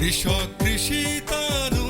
কৃষক কৃষি তার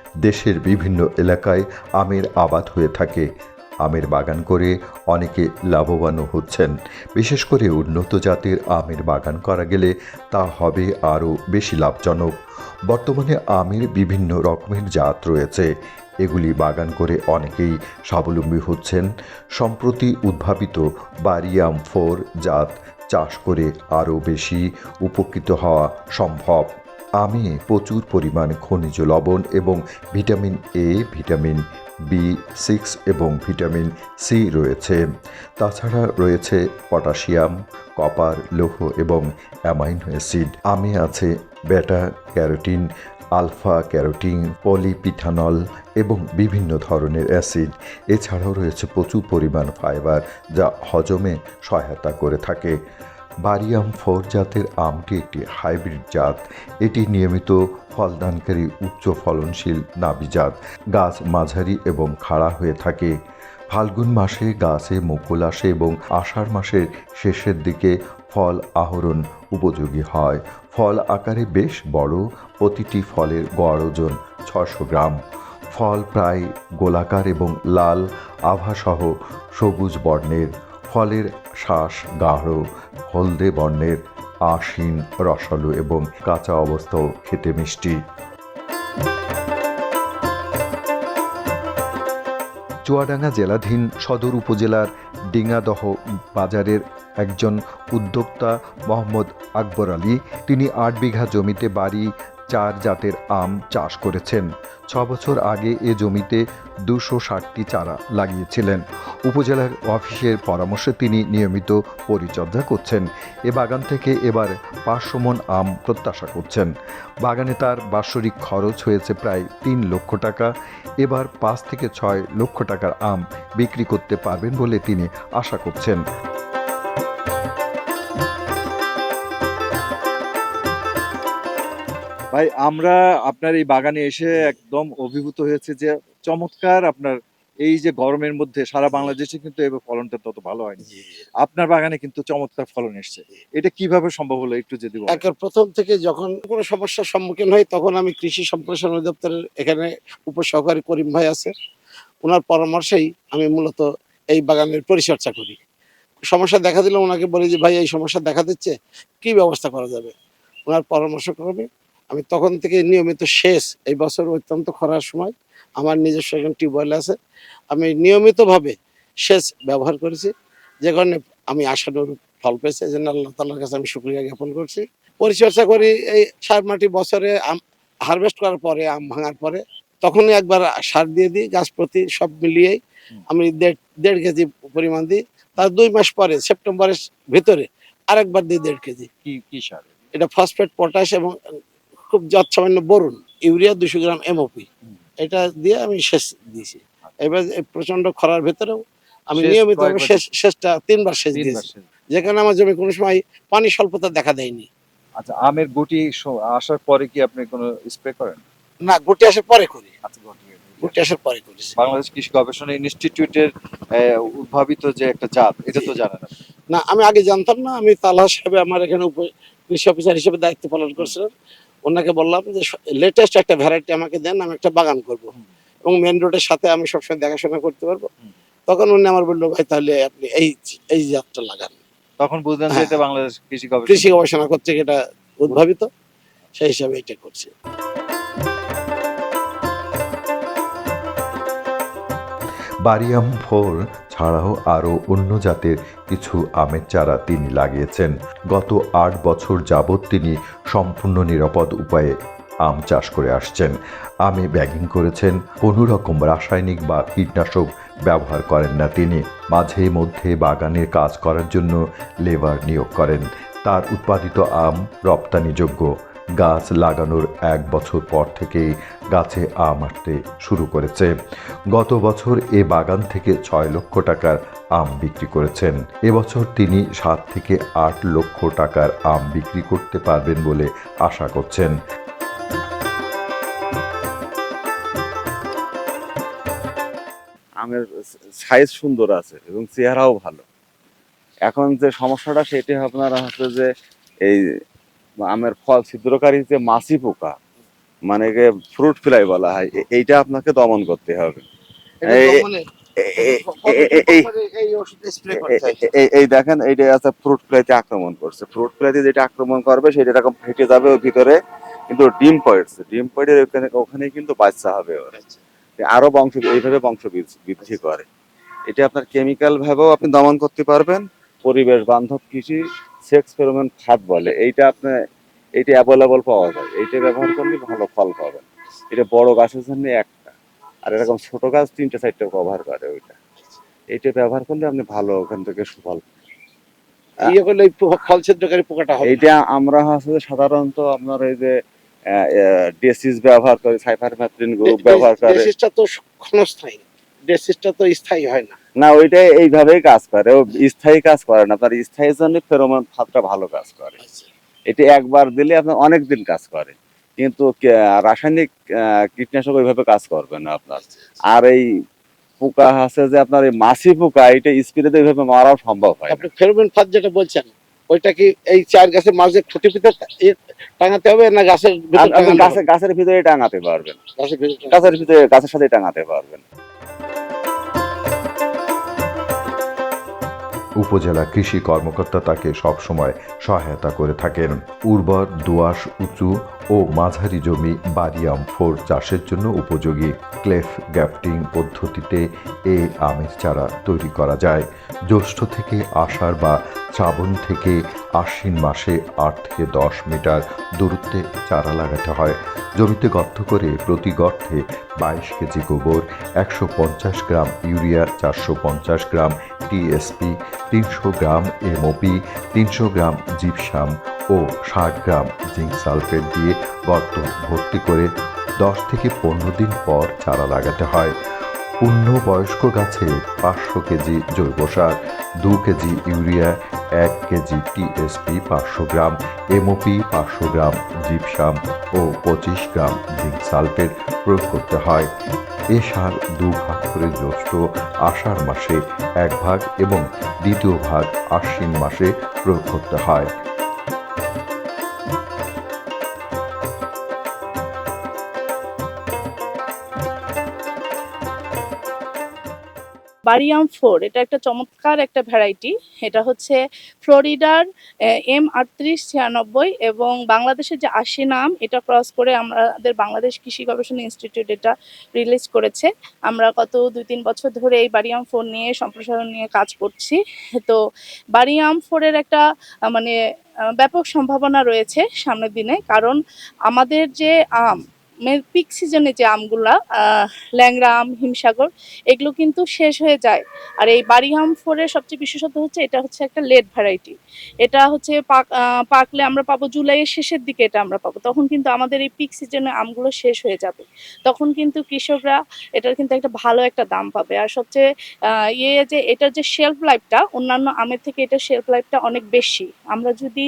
দেশের বিভিন্ন এলাকায় আমের আবাদ হয়ে থাকে। আমের বাগান করে অনেকে লাভবানও হচ্ছেন। বিশেষ করে উন্নত জাতের আমের বাগান করা গেলে তা হবে আরও বেশি লাভজনক। বর্তমানে আমের বিভিন্ন রকমের জাত রয়েছে। এগুলি বাগান করে অনেকেই স্বাবলম্বী হচ্ছেন। সম্প্রতি উদ্ভাবিত বারিয়াম ফোর জাত চাষ করে আরও বেশি উপকৃত হওয়া সম্ভব। আমে প্রচুর পরিমাণ খনিজ লবণ এবং vitamin A vitamin B six এবং ভিটামিন সি রয়েছে। তাছাড়া রয়েছে পটাশিয়াম, কপার, লৌহ এবং অ্যামাইনো অ্যাসিড। আমে আছে বেটা ক্যারোটিন, আলফা ক্যারোটিন, পলিপিথানল এবং বিভিন্ন ধরনের অ্যাসিড। এছাড়াও রয়েছে প্রচুর পরিমাণ ফাইবার যা হজমে সহায়তা করে থাকে। বারিয়াম ফোর জাতের আমটি একটি হাইব্রিড জাত। এটি নিয়মিত ফলদানকারী, উচ্চ ফলনশীল নাবি জাত। গাছ মাঝারি এবং খাড়া হয়ে থাকে। ফাল্গুন মাসে গাছে মুকুল আসে এবং আষাঢ় মাসের শেষের দিকে ফল আহরণ উপযোগী হয়। ফল আকারে বেশ বড়, প্রতিটি ফলের গড় ওজন ছশো গ্রাম। ফল প্রায় গোলাকার এবং লাল আভাসহ সবুজ বর্ণের। ফলের শ্বাস, গাঢ়, হলদে বর্ণের আশিন রসালো এবং কাঁচা অবস্থাও খেতে মিষ্টি। চুয়াডাঙ্গা জেলাধীন সদর উপজেলার ডিঙ্গাদহ বাজারের একজন উদ্যোক্তা মোহাম্মদ আকবর আলী, তিনি আট বিঘা জমিতে বাড়ি চার জাতের আম চাষ করেছেন। ছ বছর আগে এ জমিতে দুশো ষাটটি চারা লাগিয়েছিলেন। উপজেলার অফিসের পরামর্শে তিনি নিয়মিত পরিচর্যা করছেন। এ বাগান থেকে এবার পাঁচশো মন আম প্রত্যাশা করছেন। বাগানে তার বাৎসরিক খরচ হয়েছে প্রায় তিন লক্ষ টাকা। এবার পাঁচ থেকে ছয় লক্ষ টাকার আম বিক্রি করতে পারবেন বলে তিনি আশা করছেন। ভাই আমরা আপনার এই বাগানে এসে একদম অভিভূত হয়েছে যে চমৎকার আপনার এই যে গরমের মধ্যে সারা বাংলাদেশে কিন্তু এবার ফলনটা তত ভালো হয়নি। আপনার বাগানে কিন্তু চমৎকার ফলন এসছে। এটা কীভাবে সম্ভব হলো একটু যদি। একের প্রথম থেকে যখন কোনো সমস্যার সম্মুখীন হই তখন আমি কৃষি সম্প্রসারণ অধিদপ্তরের এখানে উপসহকারী করিম ভাই আছে। ওনার পরামর্শেই আমি মূলত এই বাগানের পরিচর্যা করি। সমস্যা দেখা দিলে ওনাকে বলি যে ভাই এই সমস্যা দেখা দিচ্ছে কি ব্যবস্থা করা যাবে? ওনার পরামর্শ ক্রমে আমি তখন থেকে নিয়মিত শেষ এই বছর অত্যন্ত খরার সময় আমার নিজস্ব একজন টিউবওয়েল আছে আমি নিয়মিতভাবে সেচ ব্যবহার করেছি। যে কারণে আমি আশানুরূপ ফল পেয়েছি এই জন্য আল্লাহ তাল্লার কাছে আমি শুক্রিয়া জ্ঞাপন করছি। পরিচর্যা করি এই সার মাটি বছরে আম হারভেস্ট করার পরে আম ভাঙার পরে তখনই একবার সার দিয়ে দিই গাছ প্রতি সব মিলিয়েই আমি দেড় দেড় কেজি পরিমাণ দিই। তার দুই মাস পরে সেপ্টেম্বরের ভিতরে আরেকবার দিই দেড় কেজি। কি কি সার? এটা ফসফেট পটাশ এবং খুব যৎসামান্য বরুণ ইউরিয়া দুশো গ্রাম এমওপি। এটা দিয়ে আমি শেষ দিয়েছি। এবার প্রচণ্ড খরার ভেতরেও আমি নিয়মিত শেষ শেষটা তিনবার তিনবার দিয়েছি। যেখানে আমার জমি কোনো সময় পানি স্বল্পতা দেখা দেয়নি। আচ্ছা আমের গুটি আসার পরে কি আপনি কোনো স্প্রে করেন? না গুটি আসার পরে করি। আচ্ছা গুটি আসার পরে। করেছি বাংলাদেশ কৃষি গবেষণা ইনস্টিটিউটের উদ্ভাবিত যে একটা জাত এটা তো জানেন না আমি আগে জানতাম না আমি তালা সাহেবে আমার এখানে কৃষি অফিসার হিসেবে দায়িত্ব পালন করছিলাম ওনাকে বললাম যে লেটেস্ট একটা ভ্যারাইটি আমাকে দেন আমি একটা বাগান করব। এবং মেন রোডের সাথে আমি সবসময় দেখাশোনা করতে পারব। তখন উনি আমার বলল ভাই তাহলে আপনি এই এই জাতটা লাগান। তখন বুঝলেন যে হ্যাঁ। এটা বাংলাদেশ কৃষি গবেষণা। কৃষি গবেষণা কর্তৃক এটা উদ্ভাবিত সেই হিসাবে এটা করছে। বারিয়াম ফোর ছাড়াও আরও অন্য জাতের কিছু আমের চারা তিনি লাগিয়েছেন। গত আট বছর যাবৎ তিনি সম্পূর্ণ নিরাপদ উপায়ে আম চাষ করে আসছেন। আমে ব্যাগিং করেছেন, কোনো রকম রাসায়নিক বা কীটনাশক ব্যবহার করেন না তিনি। মাঝে মধ্যে বাগানের কাজ করার জন্য লেবার নিয়োগ করেন। তার উৎপাদিত আম রপ্তানিযোগ্য। গাছ লাগানোর এক বছর পর থেকেই গাছে আম আসতে শুরু করেছে। গত বছর এ বাগান থেকে ছয় লক্ষ টাকার আম বিক্রি করেছেন। এবছর তিনি সাত থেকে আট লক্ষ টাকার আম বিক্রি করতে পারবেন বলে আশা করছেন। আমের সাইজ সুন্দর আছে এবং চেহারাও ভালো। এখন যে সমস্যাটা সেটি আপনার হচ্ছে যে এই আমের ফল ছিদ্রকারী যে মাছি পোকা মানে ফ্রুট ফ্লাই বলা হয় এইটা আপনাকে দমন করতে হবে। এই- দেখেন এইটা আছে ফ্রুট ফ্লাইতে আক্রমণ করছে। ফ্রুট ফ্লাইতে যেটা আক্রমণ করবে সেটা এরকম ফেটে যাবে ওর ভিতরে কিন্তু ডিম পড়ছে। ডিম পড়ে ওখানে ওখানে কিন্তু বাচ্চা হবে ওর। আরও বংশ এইভাবে বংশ বৃদ্ধি- বৃদ্ধি করে। এটা আপনার কেমিক্যাল ভাবেও আপনি দমন করতে পারবেন। পরিবেশ বান্ধব কৃষি সেক্স ফেরোমেন খাদ বলে এইটা আপনার এইটা অ্যাভেলেবল পাওয়া যায়। এইটা ব্যবহার করলে ভালো ফল পাবেন। এটা বড় গাছের জন্য একটা আর এরকম ছোট গাছ তিনটে চারটে কভার করে ওইটা। এইটা ব্যবহার করলে আপনি ভালো ওখান থেকে সুফল ইয়ে করলে ফল ছিদ্রকারী পোকাটা হবে। এইটা আমরা হচ্ছে সাধারণত আপনার এই যে ডেসিস ব্যবহার করে সাইফারমেথ্রিন গ্রুপ ব্যবহার করে। ডেসিসটা তো ক্ষণস্থায়ী। ডেসিসটা তো স্থায়ী হয় না। না ওইটা এইভাবেই কাজ করে। ও স্থায়ী কাজ করে না তার স্থায়ী জন্য ফেরোমন ফাঁদটা ভালো কাজ করে। এটা একবার দিলে আপনার অনেক দিন কাজ করে কিন্তু রাসায়নিক কীটনাশক ওইভাবে কাজ করবে না আপনার। আর এই পোকা আছে যে আপনার এই মাছি পোকা এটা স্প্রেতে ওইভাবে মারাও সম্ভব হয় আপনি ফেরোমেন ফাঁদ যেটা বলছেন ওইটা কি এই চার গাছের মাঝে খুঁটি পুঁতে টাঙাতে হবে না গাছের? গাছের ভিতরে টাঙাতে পারবেন। গাছের ভিতরে গাছের সাথে টাঙাতে পারবেন। উপজেলা কৃষি কর্মকর্তা তাকে সবসময় সহায়তা করে থাকেন। উর্বর, দোআঁশ, উঁচু ও মাঝারি জমি বারিয়াম ফোর চাষের জন্য উপযোগী ক্লেফ গ্যাপটিং পদ্ধতিতে এ আমের চারা তৈরি করা যায়। জ্যৈষ্ঠ থেকে আষাঢ় বা শ্রাবণ থেকে আশ্বিন মাসে আট থেকে দশ মিটার দূরত্বে চারা লাগাতে হয়। জমিতে গর্ত করে প্রতি গর্তে বাইশ কেজি গোবর, একশো পঞ্চাশ গ্রাম ইউরিয়া, চারশো পঞ্চাশ গ্রাম টিএসপি, তিনশো গ্রাম এমওপি, তিনশো গ্রাম জিপসাম ও ষাট গ্রাম জিঙ্ক সালফেট দিয়ে গর্ত ভর্তি করে দশ থেকে পনেরো দিন পর চারা লাগাতে হয়। পূর্ণবয়স্ক গাছে পাঁচশো কেজি জৈব সার, দু কেজি ইউরিয়া এক কেজি টিএসপি পাঁচশো গ্রাম এমওপি পাঁচশো গ্রাম, জিপসাম ও পঁচিশ গ্রাম জিঙ্ক সালফেট প্রয়োগ করতে হয়। এ সার দু ভাগ করে জ্যৈষ্ঠ আষাঢ় মাসে, এক ভাগ এবং দ্বিতীয় ভাগ আশ্বিন মাসে প্রয়োগ করতে হয়। বারিয়াম ফোর, এটা একটা চমৎকার একটা ভ্যারাইটি এটা হচ্ছে ফ্লোরিডার এম আটত্রিশ ছিয়ানব্বই এবং বাংলাদেশের যে আশি নাম, এটা ক্রস করে আমাদের বাংলাদেশ কৃষি গবেষণা ইনস্টিটিউট এটা রিলিজ করেছে। আমরা গত দুই তিন বছর ধরে এই বারিয়াম ফোর নিয়ে সম্প্রসারণ নিয়ে কাজ করছি। তো বারিয়াম ফোরের একটা মানে ব্যাপক সম্ভাবনা রয়েছে সামনের দিনে। কারণ আমাদের যে আম পিক সিজনে যে আমগুলা ল্যাংড়া আম, হিমসাগর, এগুলো কিন্তু শেষ হয়ে যায়। আর এই বারিহাম ফোরের সবচেয়ে বিশেষত হচ্ছে, এটা হচ্ছে একটা লেট ভ্যারাইটি এটা হচ্ছে পাক পাকলে আমরা পাবো জুলাইয়ের শেষের দিকে এটা আমরা পাবো। তখন কিন্তু আমাদের এই পিক সিজনে আমগুলো শেষ হয়ে যাবে। তখন কিন্তু কৃষকরা এটার কিন্তু একটা ভালো একটা দাম পাবে। আর সবচেয়ে ইয়ে যে এটার যে শেলফ লাইফটা অন্যান্য আমের থেকে এটা শেলফ লাইফটা অনেক বেশি। আমরা যদি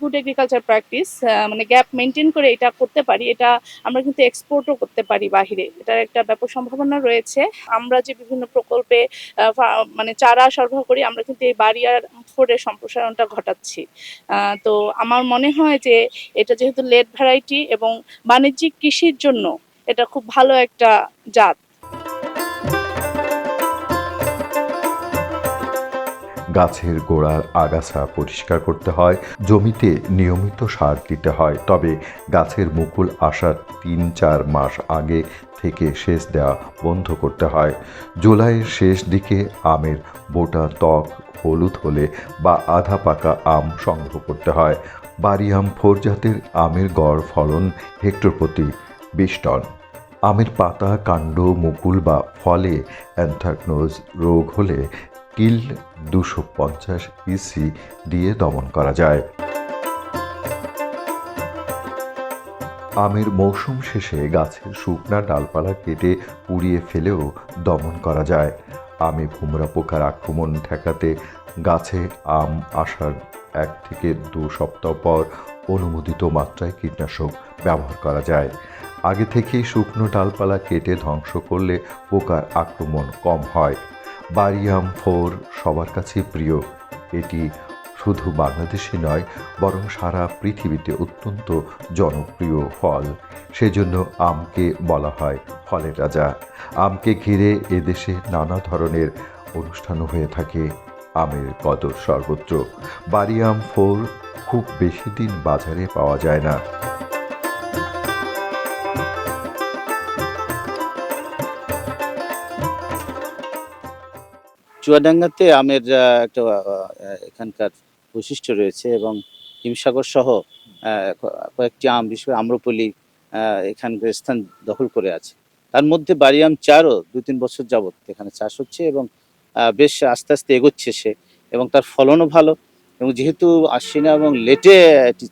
গুড এগ্রিকালচার প্র্যাকটিস মানে গ্যাপ মেনটেন করে এটা করতে পারি, এটা আমরা কিন্তু এক্সপোর্টও করতে পারি বাহিরে। এটার একটা ব্যাপক সম্ভাবনা রয়েছে। আমরা যে বিভিন্ন প্রকল্পে মানে চারা সরবরাহ করি, আমরা কিন্তু এই বারিয়ার ফোরের সম্প্রসারণটা ঘটাচ্ছি। তো আমার মনে হয় যে এটা যেহেতু লেট ভ্যারাইটি এবং বাণিজ্যিক কৃষির জন্য এটা খুব ভালো একটা জাত। গাছের গোড়ার আগাছা পরিষ্কার করতে হয়, জমিতে নিয়মিত সার দিতে হয়। তবে গাছের মুকুল আসার তিন চার মাস আগে থেকে সেচ দেওয়া বন্ধ করতে হয়। জুলাইয়ের শেষ দিকে আমের বোটা ত্বক হলুদ হলে বা আধা পাকা আম সংগ্রহ করতে হয়। বাড়ি আম ফোর জাতের আমের গড় ফলন হেক্টর প্রতি বিশ টন। আমের পাতা, কাণ্ড, মুকুল বা ফলে অ্যান্থ্রাকনোজ রোগ হলে কিল দুশো পঞ্চাশ ইসি দিয়ে দমন করা যায়। আমের মৌসুম শেষে গাছের শুকনা ডালপালা কেটে পুড়িয়ে ফেলেও দমন করা যায়। আমে ভুমরা পোকার আক্রমণ ঠেকাতে গাছে আম আসার এক থেকে দু সপ্তাহ পর অনুমোদিত মাত্রায় কীটনাশক ব্যবহার করা যায়। আগে থেকেই শুকনো ডালপালা কেটে ধ্বংস করলে পোকার আক্রমণ কম হয়। বারিয়াম ফোর সবার কাছে প্রিয়। এটি শুধু বাংলাদেশে নয়, বরং সারা পৃথিবীতে অত্যন্ত জনপ্রিয় ফল। সেজন্য আমকে বলা হয় ফলের রাজা। আমকে ঘিরে এদেশে নানা ধরনের অনুষ্ঠান হয়ে থাকে। আমের কদর সর্বত্র। বারিয়াম ফোর খুব বেশি দিন বাজারে পাওয়া যায় না। চুয়াডাঙ্গাতে আমের একটা এখানকার বৈশিষ্ট্য রয়েছে এবং হিমসাগর সহ কয়েকটি আম বিশেষ আহ, এখানকার স্থান দখল করে আছে। তার মধ্যে বাড়িয়াম চারও দু তিন বছর যাবৎ এখানে চাষ হচ্ছে এবং বেশ আস্তে আস্তে এগোচ্ছে সে এবং তার ফলনও ভালো এবং যেহেতু আশ্বিনা এবং লেটে এটি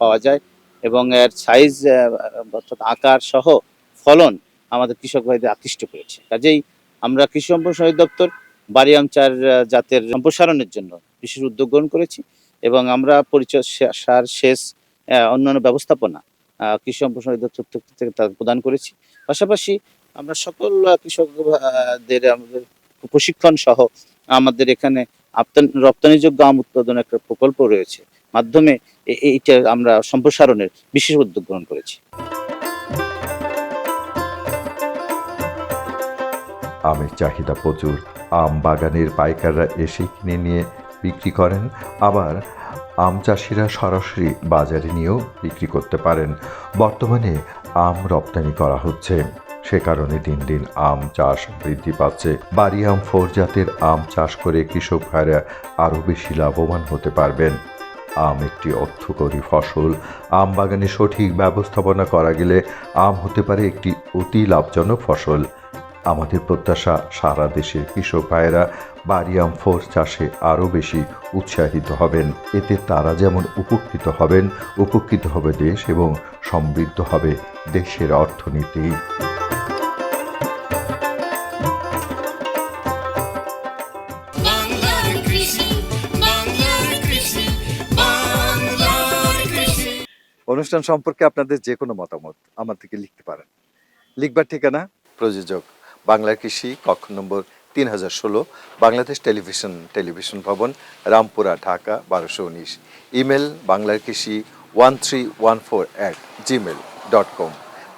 পাওয়া যায় এবং এর সাইজ অর্থাৎ আকার সহ ফলন আমাদের কৃষক ভাইদের আকৃষ্ট করেছে। কাজেই আমরা কৃষি সম্প্রসারণ দপ্তর বারিয়াম চার জাতের সম্প্রসারণের জন্য বিশেষ উদ্যোগ গ্রহণ করেছি এবং আমরা পরিচয় সার, সেচ অন্যান্য ব্যবস্থাপনা কৃষি সম্প্রসারণ দপ্তর থেকে- থেকে তা প্রদান করেছি। পাশাপাশি আমরা সকল কৃষকদের, আমাদের প্রশিক্ষণ সহ আমাদের এখানে রপ্তানিযোগ্য আম উৎপাদনের একটা প্রকল্প রয়েছে। মাধ্যমে এইটা আমরা সম্প্রসারণের বিশেষ উদ্যোগ গ্রহণ করেছি। আমের চাহিদা প্রচুর। আম বাগানের পাইকাররা এসে কিনে নিয়ে বিক্রি করেন। আবার আম চাষিরা সরাসরি বাজারে নিয়েও বিক্রি করতে পারেন। বর্তমানে আম রপ্তানি করা হচ্ছে। সে কারণে দিন দিন আম চাষ বৃদ্ধি পাচ্ছে। বাড়ি আম ফোর জাতের আম চাষ করে কৃষক ভাইরা আরও বেশি লাভবান হতে পারবেন। আম একটি অর্থকরী ফসল। আম বাগানে সঠিক ব্যবস্থাপনা করা গেলে আম হতে পারে একটি অতি লাভজনক ফসল। আমাদের প্রত্যাশা সারা দেশের কৃষক ভাইয়েরা বারিয়াম ফোর চাষে আরও বেশি উৎসাহিত হবেন। এতে তারা যেমন উপকৃত হবেন উপকৃত হবে দেশ এবং সমৃদ্ধ হবে দেশের অর্থনীতি। অনুষ্ঠান সম্পর্কে আপনাদের যে কোনো মতামত আমার থেকে লিখতে পারেন। লিখবার ঠিকানা? প্রযোজক। বাংলার কৃষি, কক্ষ নম্বর তিন হাজার ষোলো, বাংলাদেশ টেলিভিশন টেলিভিশন ভবন, রামপুরা, ঢাকা, বারোশো উনিশ। ইমেল বাংলার কৃষি one three one four at Gmail dot com.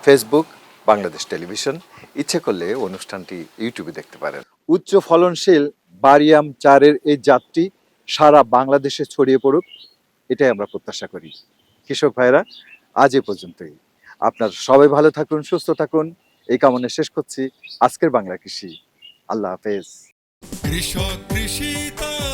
Facebook, Bangladesh television. ইচ্ছে করলে অনুষ্ঠানটি ইউটিউবে দেখতে পারেন। উচ্চ ফলনশীল বারিয়াম চারের এই জাতটি সারা বাংলাদেশে ছড়িয়ে পড়ুক, এটাই আমরা প্রত্যাশা করি। কৃষক ভাইরা আজ এ পর্যন্তই। আপনার সবাই ভালো থাকুন, সুস্থ থাকুন। এই কামনে শেষ করছি। আজকের বাংলা কৃষি। আল্লাহ হাফেজ। কৃষক কৃষি তার